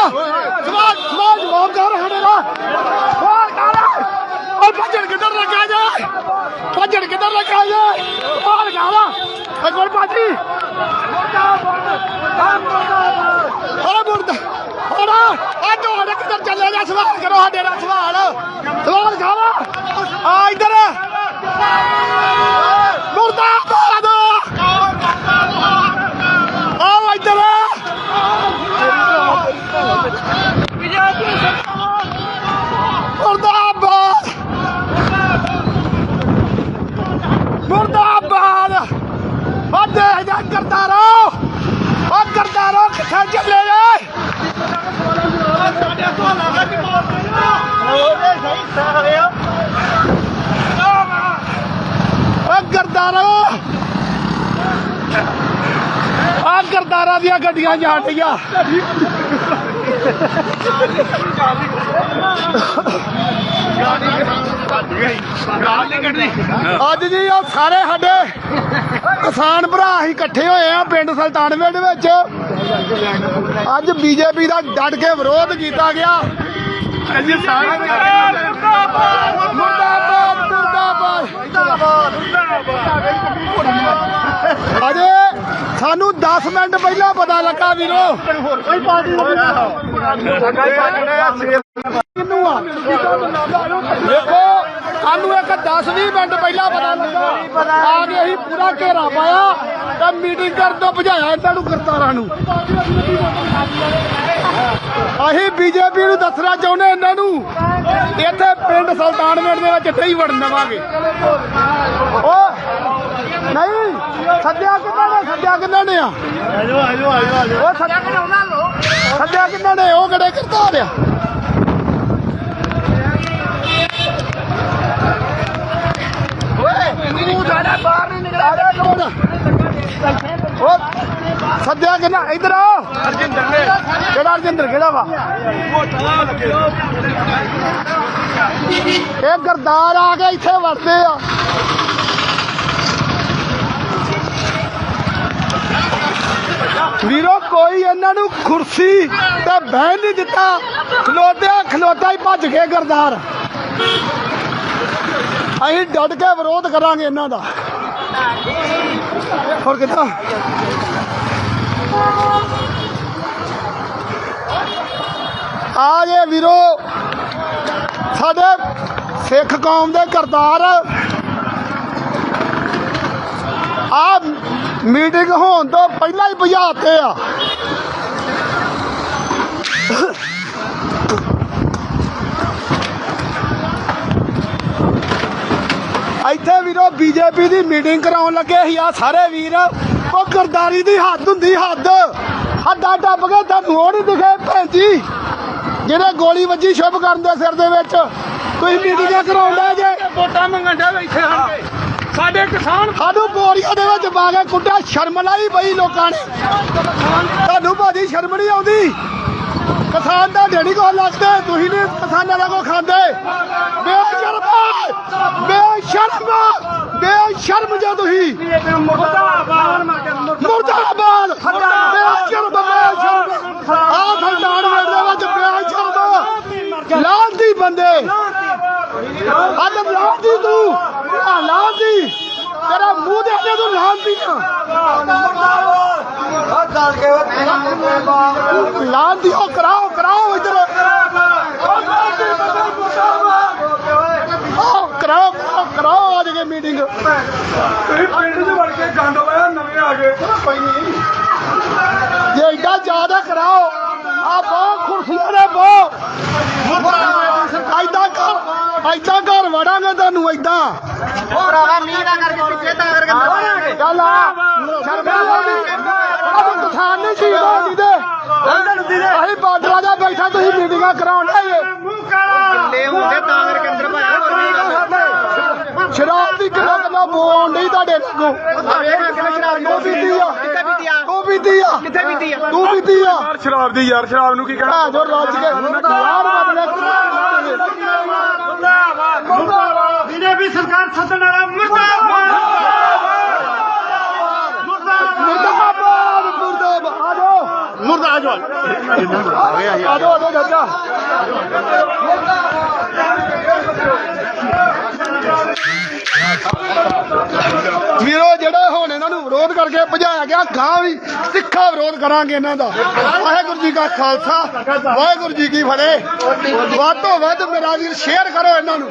ਸਵਾਲ ਸਵਾਲ ਜਵਾਬ ਕਰ ਸਾਡੇ ਦਾ ਸਵਾਲ ਕਰ ਓ ਭੱਜਣ ਕਿੱਧਰ ਲੱਗਾ ਜਾ? ਭੱਜਣ ਕਿੱਧਰ ਲੱਗਾ ਜਾ? ਸਵਾਲ ਕਰ ਅਗਰ ਬਾਜੀ। ਓਏ ਮੁਰਦਾ ਓਰਾ ਆ ਤੁਹਾਡੇ ਕਿੱਧਰ ਚੱਲੇ ਜਾ ਸਵਾਲ ਕਰੋ ਸਾਡੇ ਦਾ ਸਵਾਲ ਸਵਾਲ ਕਰ ਆ ਇੱਧਰ ਮੁਰਦਾਬਾਦ ਆਓ ਇੱਧਰ ਮੁਰਦਾਬਾਦ ਮੁਰਦਾਬਾਦ ਆ ਦੇਖ ਜਾ ਕਰਤਾਰੋ ਆ ਕਰਤਾਰੋ ਕਿੱਥੇ ਚੱਲੇ ਏ ਆ ਕਰਤਾਰੋ ਆ ਦੀਆਂ ਗੱਡੀਆਂ ਜਾਣ ਡੀਆਂ ਅੱਜ ਜੀ ਉਹ ਸਾਰੇ ਸਾਡੇ ਕਿਸਾਨ ਭਰਾ ਅਸੀਂ ਇਕੱਠੇ ਹੋਏ ਆ ਪਿੰਡ ਸੁਲਤਾਨਵਿੰਡ ਵਿੱਚ। ਅੱਜ ਬੀਜੇਪੀ ਦਾ ਡਟ ਕੇ ਵਿਰੋਧ ਕੀਤਾ ਗਿਆ। ਅੱਜ ਸਾਰੇ ਮੁਰਦਾਬਾਦ ਮੁਰਦਾਬਾਦ ਅਜੇ ਸਾਨੂੰ 10 ਮਿੰਟ ਪਹਿਲਾਂ ਪਤਾ ਲੱਗਾ ਵੀਰੋ। ਕਿੰਨੂੰ ਆ? ਦੇਖੋ, ਸਾਨੂੰ ਇੱਕ 10 20 ਮਿੰਟ ਪਹਿਲਾਂ ਪਤਾ ਲੱਗਾ। ਆ ਕੇ ਅਸੀਂ ਪੂਰਾ ਘੇਰਾ ਪਾਇਆ ਤੇ ਮੀਟਿੰਗ ਕਰਨ ਤੋਂ ਭਜਾਇਆ ਇਹਨਾਂ ਨੂੰ ਕਰਤਾਰਾਂ ਨੂੰ। ਅਸੀਂ ਬੀਜੇਪੀ ਨੂੰ ਦੱਸਣਾ ਚਾਹੁੰਦੇ ਇਹਨਾਂ ਨੂੰ। ਇੱਥੇ ਪਿੰਡ ਸੁਲਤਾਨਵਿੰਡ ਦੇ ਵਿੱਚ ਨਹੀਂ ਵੜ ਦੇਵਾਂਗੇ ਓ ਨਹੀਂ ਸੱਦਿਆ ਕਿੰਨਾ ਨੇ ਸੱਦਿਆ ਕਿੰਨਾ ਆਜੋ ਆਜੋ ਆਜੋ ਉਹ ਸੱਦਿਆ ਕਿੰਨਾ ਉਹਨਾਂ ਲੋ ਸੱਦਿਆ ਕਿੰਨਾ ਨੇ? ਉਹ ਕਿਹੜੇ ਕਰਤਾਰ ਆ ਤੂੰ ਸਾਡਾ ਬਾਹਰ ਨਹੀਂ ਨਿਕਲਿਆ। ਉਹ ਸੱਦਿਆ ਕਿੰਨਾ? ਇਧਰ ਆ। ਅਰਜਿੰਦਰ ਨੇ ਕਿਹੜਾ ਅਰਜਿੰਦਰ ਕਿਹੜਾ ਵਾ? ਇਹ ਗਰਦਾਰ ਆ ਕੇ ਇੱਥੇ ਵੜਦੇ ਆ। ਵੀਰੋ, ਕੋਈ ਇਹਨਾਂ ਨੂੰ ਕੁਰਸੀ ਤੇ ਬਹਿਣ ਨਹੀਂ ਦਿੱਤਾ। ਖਲੋਤਿਆ ਖਲੋਤਾ ਹੀ ਭੱਜ ਗਏ ਗਰਦਾਰ। ਅਸੀਂ ਡਟ ਕੇ ਵਿਰੋਧ ਕਰਾਂਗੇ ਇਹਨਾਂ ਦਾ। ਹੋਰ ਕਿੱਦਾਂ? ਆ ਜੇ ਵੀਰੋ, ਸਾਡੇ ਸਿੱਖ ਕੌਮ ਦੇ ਕਰਤਾਰ। ਆ ਮੀਟਿੰਗ ਹੋਣ ਤੋਂ ਪਹਿਲਾਂ ਹੀ ਭਜਾਤੇ ਆ। ਇੱਥੇ ਵੀਰੋ ਬੀਜੇਪੀ ਦੀ ਮੀਟਿੰਗ ਕਰਾਉਣ ਲੱਗੇ ਸੀ ਆ ਸਾਰੇ ਵੀਰ। ਉਹ ਗਰਦਾਰੀ ਦੀ ਹੱਦ ਹੁੰਦੀ ਹੱਦ। ਹੱਦਾਂ ਟੱਪ ਕੇ ਤੁਹਾਨੂੰ ਉਹ ਨਹੀਂ ਦਿਖੇ ਭੈਣ ਜੀ। ਜਿਹੜੇ ਗੋਲੀ ਵੱਜੀ ਸ਼ੁਭ ਕਰਨ ਦੇ ਸਿਰ ਦੇ ਵਿੱਚ। ਤੁਸੀਂ ਮੀਟਿੰਗਾਂ ਕਰਾਉਂਦਾ ਜੇ। ਵੋਟਾਂ ਮੰਗਣ ਦੇ ਬੈਠੇ ਹਣਗੇ ਕਿਸਾਨ ਸਾਨੂੰ ਬੋਰੀਆਂ ਦੇ ਵਿੱਚ ਪਾ ਕੇ ਕੁੱਟਿਆ, ਸ਼ਰਮ ਲਾਈ ਪਈ ਲੋਕਾਂ ਨੇ। ਤੁਹਾਨੂੰ ਭਾਜੀ ਸ਼ਰਮ ਨਹੀਂ ਆਉਂਦੀ। ਕਿਸਾਨ ਦਾ ਢੇੜੀ ਕੋ ਲੱਗਦੇ, ਤੁਸੀਂ ਨਹੀਂ ਕਿਸਾਨਾਂ ਦਾ ਕੋ ਖਾਂਦੇ। ਬੇਸ਼ਰਮ ਬੇਸ਼ਰਮ ਬੇਸ਼ਰਮ ਜੇ ਤੁਸੀਂ। ਮੁਰਦਾਬਾਦ ਮੁਰਦਾਬਾਦ ਬੇਸ਼ਰਮ ਬੇਸ਼ਰਮ। ਆ ਸਰਦਾਰ ਵੇੜ ਦੇ ਵਿੱਚ ਬੇਸ਼ਰਮ ਲਾਂਦੀ ਬੰਦੇ। ਹੱਦ ਲਾਂਦੀ ਤੂੰ। ਆ ਲਾਂਦੀ। ਤੇਰਾ ਮੂੰਹ ਦੇ ਅੱਗੇ ਤੂੰ ਲਾਂਦੀ ਲਾਂਦੀ ਉਹ ਕਰਾਓ ਕਰਾਓ ਇੱਧਰ। ਕਰਾਓ ਕਰਾਓ, ਅੱਜ ਕੇ ਮੀਟਿੰਗ ਤੁਸੀਂ ਪਿੰਡ 'ਚ ਵੜ ਕੇ ਗੰਦ ਪਾਇਆ ਨਵੇਂ ਆ ਗਏ ਕੋਈ ਨਹੀਂ ਜੇ ਏਡਾ ਜ਼ਿਆਦਾ ਕਰਾਓ ਆ ਬਹੁਤ ਕੁਰਸੀਆਂ ਨੇ ਬਹੁਤ। ਐਦਾਂ ਘਰ ਵੜਾਂਗੇ ਤੁਹਾਨੂੰ ਐਦਾਂ। ਭਰਾਵਾ ਮੀਂਹ ਦਾ ਕਰਕੇ ਪਿੱਛੇ ਤਾਂ ਕਰਕੇ ਮਰਾਂਗੇ ਚੱਲ ਆ। ਸ਼ਰਮਾ ਅਬ ਕਿਸਾਨ ਨਹੀਂ ਸੀ ਉਹ ਜਿਹਦੇ ਅਸੀਂ ਬਾਰਡਰਾਂ ਦਾ ਬੈਠਾ ਤੁਸੀਂ ਮੀਟਿੰਗਾਂ ਕਰਾਉਣ ਆਏ ਲੈ ਹੁੰਦੇ ਤਾਂ ਕਰਕੇ ਅੰਦਰ ਭਾਇਆ ਸ਼ਰਾਬ ਦੀ ਕਿਲੋ ਕਿਲੋ ਬੋਣ ਨਹੀਂ ਤੁਹਾਡੇ ਲੱਗੋ ਤੂੰ ਪੀਤੀ ਆ। ਕਿੱਥੇ ਪੀਤੀ ਆ? ਤੂੰ ਪੀਤੀ ਆ। ਕਿੱਥੇ ਪੀਤੀ ਆ? ਤੂੰ ਪੀਤੀ ਆ। ਯਾਰ ਸ਼ਰਾਬ ਦੀ ਯਾਰ ਸ਼ਰਾਬ ਨੂੰ ਕੀ ਕਹਿਣਾ? ਆ ਜੋ ਰੱਜ ਕੇ। ਯਾਰ ਬਦਲੇ ਬੀਜੇਪੀ ਸਰਕਾਰ ਸੱਦਣ ਵਾਲਾ ਮੁਰਦਾਬਾਦ। ਮੁਰਦਾਬਾਦ। ਮੁਰਦਾਬਾਦ। ਆ ਜਾਓ। ਮੁਰਦਾ ਆਜੋ ਆਜੋ ਆਜੋ ਚਾਚਾ ਵੀਰੋ ਜਿਹੜਾ ਹੁਣ ਇਹਨਾਂ ਨੂੰ ਵਿਰੋਧ ਕਰਕੇ ਭਜਾਇਆ ਗਾਂ ਵੀ ਤਿੱਖਾ ਵਿਰੋਧ ਕਰਾਂਗੇ ਇਹਨਾਂ ਦਾ। ਵਾਹਿਗੁਰੂ ਜੀ ਕਾ ਖਾਲਸਾ, ਵਾਹਿਗੁਰੂ ਜੀ ਕੀ ਫਤਿਹ। ਵੱਧ ਤੋਂ ਵੱਧ ਮੇਰਾ ਵੀਰ ਸ਼ੇਅਰ ਕਰੋ ਇਹਨਾਂ ਨੂੰ।